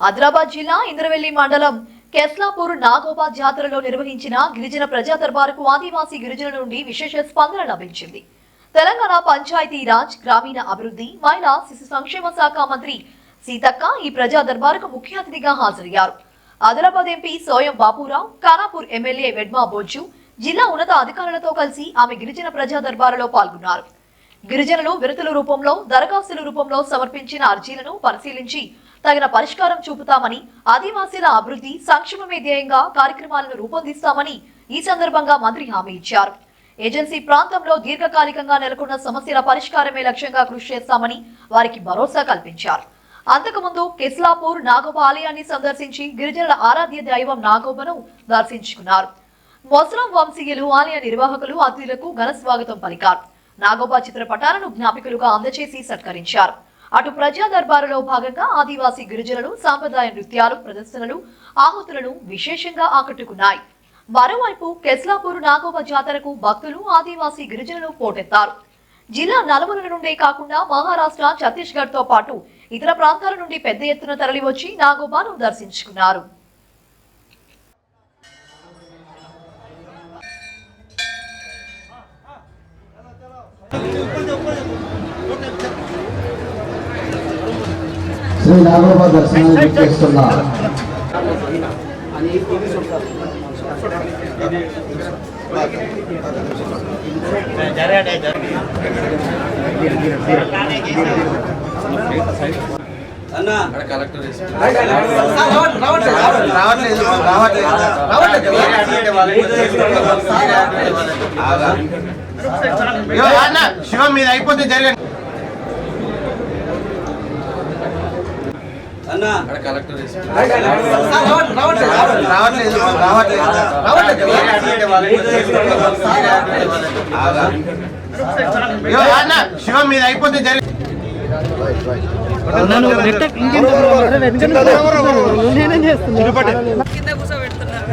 ఆదిలాబాద్ జిల్లా ఇంద్రవెల్లి మండలం కెస్లాపూర్ నాగోబా జాతరలో నిర్వహించిన గిరిజన ప్రజా దర్బారుకు ఆదివాసీ గిరిజనుల నుండి విశేష స్పందన లభించింది. తెలంగాణ పంచాయతీ రాజ్ గ్రామీణ అభివృద్ధి మహిళా శిశు సంక్షేమ శాఖ మంత్రి సీతక్క ఈ ప్రజా దర్బారుకు ముఖ్య అతిథిగా హాజరయ్యారు. ఆదిలాబాద్ ఎంపీ సోయం బాపురావు ఖానాపూర్ ఎమ్మెల్యే వెడ్మా బొజ్జు జిల్లా ఉన్నత అధికారులతో కలిసి ఆమె గిరిజన ప్రజా దర్బారులో పాల్గొన్నారు. గిరిజనులు విరతుల రూపంలో దరఖాస్తుల రూపంలో సమర్పించిన అర్జీలను పరిశీలించి తగిన పరిష్కారం చూపుతామని ఆదివాసీల అభివృద్ధి సంక్షేమమే ధ్యేయంగా కార్యక్రమాలను రూపొందిస్తామని ఈ సందర్భంగా మంత్రి హామీ ఇచ్చారు. ఏజెన్సీ ప్రాంతంలో దీర్ఘకాలికంగా నెలకొన్న సమస్యల పరిష్కారమే లక్ష్యంగా కృషి చేస్తామని వారికి భరోసా కల్పించారు. అంతకుముందు కిస్లాపూర్ నాగోబ ఆలయాన్ని సందర్శించి గిరిజనుల ఆరాధ్య దైవం నాగోబను దర్శించుకున్నారు. మొసలం వంశీయులు ఆలయ నిర్వాహకులు అతిథులకు ఘన స్వాగతం పలికారు. నాగోబా చిత్రపటాలను జ్ఞాపికలుగా అందజేసి సత్కరించారు. అటు ప్రజా దర్బారులో భాగంగా ఆదివాసీ గిరిజనులు సాంప్రదాయ నృత్యాలు ప్రదర్శనలు ఆహుతులను విశేషంగా ఆకట్టుకున్నాయి. మరోవైపు కెస్లాపూర్ నాగోబా జాతరకు భక్తులు ఆదివాసీ గిరిజనులు పోటెత్తారు. జిల్లా నలుమూల నుండే కాకుండా మహారాష్ట్ర ఛత్తీస్గఢ్తో పాటు ఇతర ప్రాంతాల నుండి పెద్ద ఎత్తున తరలివచ్చి నాగోబాను దర్శించుకున్నారు. శ్రీ నాగోబా దర్శనాన్ని చేస్తున్న రావట్లేదు రావట్లేదు ఇగో అన్న శివం మీద అయిపోతే జరగండి రావట్లేదు రావట్లేదు శివం మీద అయిపోతే జరగండి కింద కూర్చోబెడుతున్నారు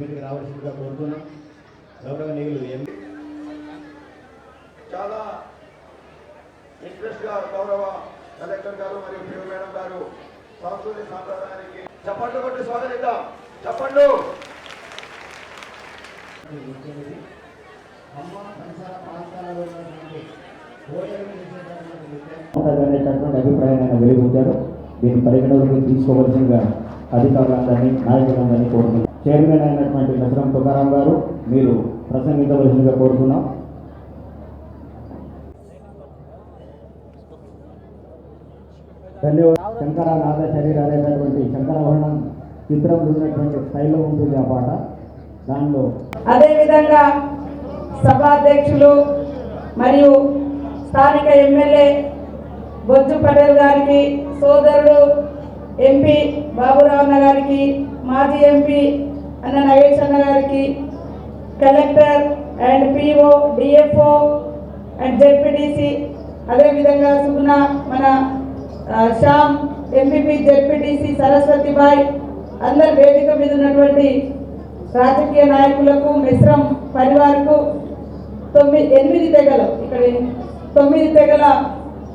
మీదకి రావాల్సిందిగా కోరుతున్నాం గౌరవనీయులు చాలా ఇంట్రెస్ట్గా గౌరవ కలెక్టర్ గారు మరియు పిఓ మేడం గారు సాంస్కృతిక సాంప్రదాయానికి చప్పట్లు కొట్టి స్వాగతిద్దాం. చప్పట్లు! అభిప్రాయాన్ని ఆయన దీన్ని పరిగణలోకి తీసుకోవాల్సిందిగా అధికారులందరినీ నాయకులందరినీ కోరుతున్నాం. చైర్మన్ అయినటువంటి నసరం తుకారాం గారు మీరు ప్రసంగించవలసిందిగా కోరుతున్నాం. ధన్యవాదాలు. శంకర నాద శరీర అనేటటువంటి శంకరవర్ణం చిత్రం ఉన్నటువంటి స్థాయిలో ఉంటుంది ఆ పాట. దానిలో అదేవిధంగా సభాధ్యక్షులు మరియు స్థానిక ఎమ్మెల్యే బొజ్జు పటేల్ గారికి సోదరుడు ఎంపీ బాబురావు అన్న గారికి మాజీ ఎంపీ అన్న నగేష్ అన్న గారికి collector and PO DFO and ZPTC అదేవిధంగా సుగుణ మన శ్యామ్ ఎంపీపీ జెడ్పీటీసీ సరస్వతిబాయ్ అందరి వేదిక మీద ఉన్నటువంటి రాజకీయ నాయకులకు మిశ్రం పరివారకు తొమ్మిది ఎనిమిది తెగలు ఇక్కడ తొమ్మిది తెగల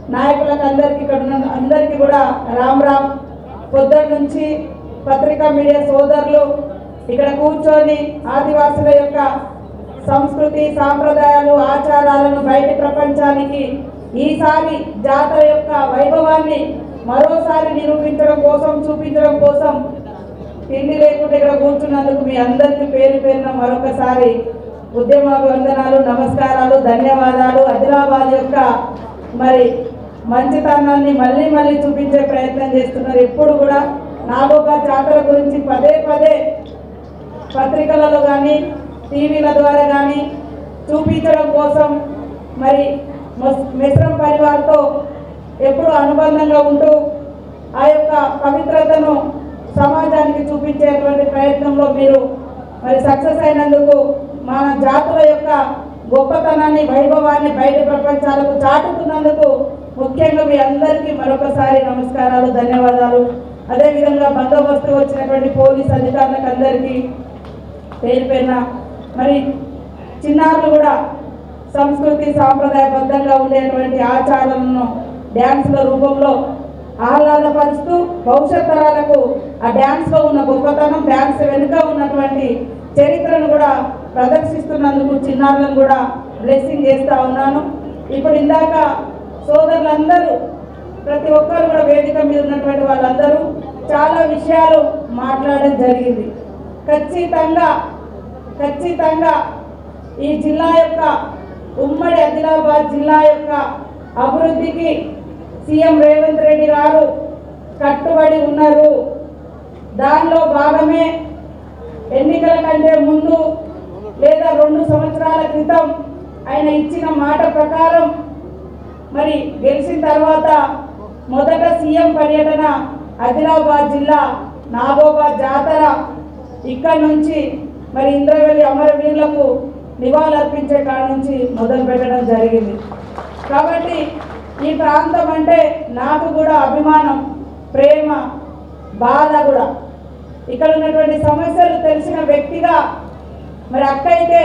నాయకులకు అందరికీ ఇక్కడ ఉన్న అందరికీ కూడా రామ్ రామ్. పొద్దున్న నుంచి పత్రికా మీడియా సోదరులు ఇక్కడ కూర్చొని ఆదివాసుల యొక్క సంస్కృతి సాంప్రదాయాలు ఆచారాలను బయటి ప్రపంచానికి ఈసారి జాతర యొక్క వైభవాన్ని మరోసారి నిరూపించడం కోసం చూపించడం కోసం తిండి లేకుండా ఇక్కడ కూర్చున్నందుకు మీ అందరికీ పేరు పేరున మరొకసారి ఉద్యమ నమస్కారాలు ధన్యవాదాలు. ఆదిలాబాద్ యొక్క మరి మంచితనాన్ని మళ్ళీ మళ్ళీ చూపించే ప్రయత్నం చేస్తున్నారు. ఎప్పుడు కూడా నాగోబా జాతర గురించి పదే పదే పత్రికలలో కానీ టీవీల ద్వారా కానీ చూపించడం కోసం మరి మిశ్రం పరివార్తో ఎప్పుడు అనుబంధంగా ఉంటూ ఆ యొక్క పవిత్రతను సమాజానికి చూపించేటువంటి ప్రయత్నంలో మీరు మరి సక్సెస్ అయినందుకు మన జాతుల యొక్క గొప్పతనాన్ని వైభవాన్ని బయట ప్రపంచాలకు చాటుతున్నందుకు ముఖ్యంగా మీ అందరికీ మరొకసారి నమస్కారాలు ధన్యవాదాలు. అదేవిధంగా బందోబస్తు వచ్చినటువంటి పోలీస్ అధికారులకు అందరికీ పేరు పేరున మరి చిన్నారులు కూడా సంస్కృతి సాంప్రదాయబద్ధంగా ఉండేటువంటి ఆచారాలను డ్యాన్స్ల రూపంలో ఆహ్లాదపరుస్తూ భవిష్యత్ తరాలకు ఆ డ్యాన్స్లో ఉన్న గొప్పతనం డ్యాన్స్ వెనుక ఉన్నటువంటి చరిత్రను కూడా ప్రదర్శిస్తున్నందుకు చిన్నారులను కూడా బ్లెస్సింగ్ చేస్తూ ఉన్నాను. ఇప్పుడు ఇందాక సోదరులందరూ ప్రతి ఒక్కరు కూడా వేదిక మీద ఉన్నటువంటి వాళ్ళందరూ చాలా విషయాలు మాట్లాడడం జరిగింది. ఖచ్చితంగా ఖచ్చితంగా ఈ జిల్లా యొక్క ఉమ్మడి ఆదిలాబాద్ జిల్లా యొక్క అభివృద్ధికి సీఎం రేవంత్ రెడ్డి గారు కట్టుబడి ఉన్నారు. దానిలో భాగమే ఎన్నికల కంటే ముందు లేదా రెండు సంవత్సరాల క్రితం ఆయన ఇచ్చిన మాట ప్రకారం మరి గెలిచిన తర్వాత మొదట సీఎం పర్యటన ఆదిలాబాద్ జిల్లా నాగోబాద్ జాతర ఇక్కడ నుంచి మరి ఇంద్రవెల్లి అమరవీరులకు నివాళులర్పించే కాడ నుంచి మొదలు పెట్టడం జరిగింది. కాబట్టి ఈ ప్రాంతం అంటే నాకు కూడా అభిమానం ప్రేమ బాధ కూడా. ఇక్కడ ఉన్నటువంటి సమస్యలు తెలిసిన వ్యక్తిగా మరి అక్క అయితే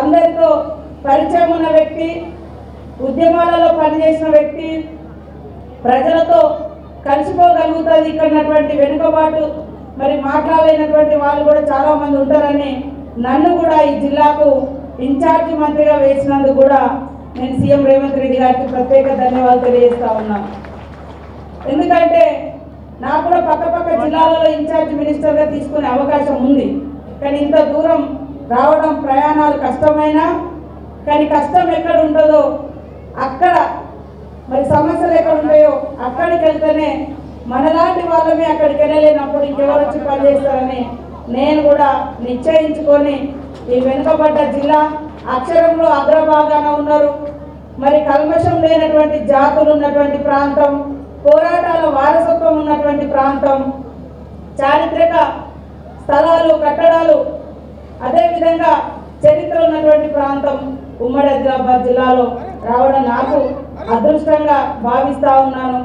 అందరితో పరిచయం ఉన్న వ్యక్తి ఉద్యమాలలో పనిచేసిన వ్యక్తి ప్రజలతో కలిసిపోగలుగుతుంది ఇక్కడ ఉన్నటువంటి వెనుకబాటు మరి మాట్లాడలేనటువంటి వాళ్ళు కూడా చాలామంది ఉంటారని నన్ను కూడా ఈ జిల్లాకు ఇన్ఛార్జి మంత్రిగా వేసినందుకు కూడా నేను సీఎం రేవంత్ రెడ్డి గారికి ప్రత్యేక ధన్యవాదాలు తెలియజేస్తా ఉన్నాను ఎందుకంటే నాకు కూడా పక్క పక్క జిల్లాలలో ఇన్ఛార్జ్ మినిస్టర్గా తీసుకునే అవకాశం ఉంది. కానీ ఇంత దూరం రావడం ప్రయాణాలు కష్టమైన కానీ కష్టం ఎక్కడ ఉంటుందో అక్కడ మరి సమస్యలు ఎక్కడ ఉంటాయో అక్కడికి వెళ్తేనే మనలాంటి వాళ్ళమే అక్కడికి వెళ్ళలేనప్పుడు ఇంకెవరు వచ్చి పనిచేస్తారని నేను కూడా నిశ్చయించుకొని ఈ వెనుకబడ్డ జిల్లా అక్షరంలో అగ్రభాగాన ఉన్నారు. మరి కల్మషం లేనటువంటి జాతులు ఉన్నటువంటి ప్రాంతం పోరాటాల వారసత్వం ఉన్నటువంటి ప్రాంతం చారిత్రక స్థలాలు కట్టడాలు అదేవిధంగా చరిత్ర ఉన్నటువంటి ప్రాంతం ఉమ్మడి ఆదిలాబాద్ జిల్లాలో రావడం నాకు అదృష్టంగా భావిస్తా ఉన్నాను.